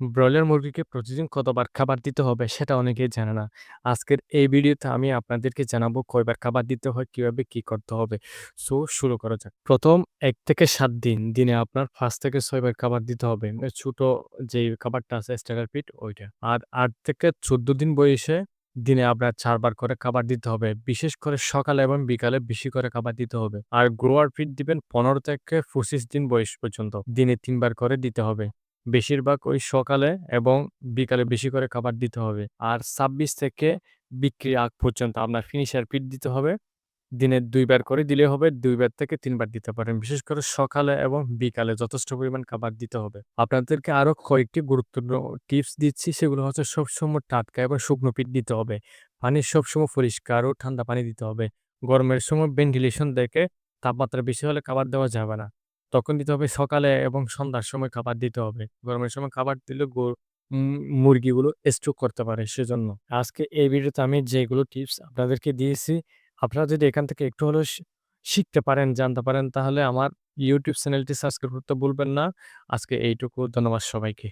Broiler মুরগিকে প্রতিদিন কতবার খাবার দিতে হবে সেটা অনেকেই জানে না। আজকের এই ভিডিওতে আমি আপনাদেরকে জানাব কয়বার খাবার দিতে হয়, কীভাবে কি করতে হবে। সো শুরু করা যাক। ১ম ১ থেকে সাত দিন, দিনে আপনার ৫ থেকে ৬ বার খাবার দিতে হবে। ছোট যেই খাবারটা আছে স্টার্টার ফিড ওইটা। আর আট থেকে ১৪ দিন বয়সে দিনে আপনার চারবার করে খাবার দিতে হবে। বিশেষ করে সকালে এবং বিকালে বেশি করে খাবার দিতে হবে। আর গ্রোয়ার ফিট দিবেন ১৫ থেকে ২৫ দিন বয়স পর্যন্ত। দিনে তিনবার করে দিতে হবে। বেশিরভাগ ওই সকালে এবং বিকালে বেশি করে খাবার দিতে হবে। আর ২৬ থেকে বিক্রি আগ পর্যন্ত আপনার ফিনিশার ফিড দিতে হবে। দিনে ২ বার করে দিলে হবে। দুইবার থেকে তিনবার দিতে পারেন। বিশেষ করে সকালে এবং বিকালে যথেষ্ট পরিমাণ খাবার দিতে হবে। আপনাদেরকে আরও কয়েকটি গুরুত্বপূর্ণ টিপস দিচ্ছি সেগুলো হচ্ছে সবসময় টাটকা এবং শুকনো ফিড দিতে হবে। পানি সবসময় পরিষ্কার ও ঠান্ডা পানি দিতে হবে। গরমের সময় ভেন্টিলেশন দেখে তাপমাত্রা বেশি হলে খাবার দেওয়া যাবে না। তখন দিতে হবে সকালে এবং সন্ধ্যার সময় খাবার দিতে হবে। গরমের সময় খাবার দিলে মুরগিগুলো স্ট্রোক করতে পারে সেজন্য। আজকে এই ভিডিওতে আমি যেগুলো টিপস আপনাদেরকে দিয়েছি, আপনারা যদি এখান থেকে একটু হলেও শিখতে পারেন, জানতে পারেন তাহলে আমার ইউটিউব চ্যানেলটি সাবস্ক্রাইব করতে ভুলবেন না। আজকে এইটুকু। ধন্যবাদ সবাইকে।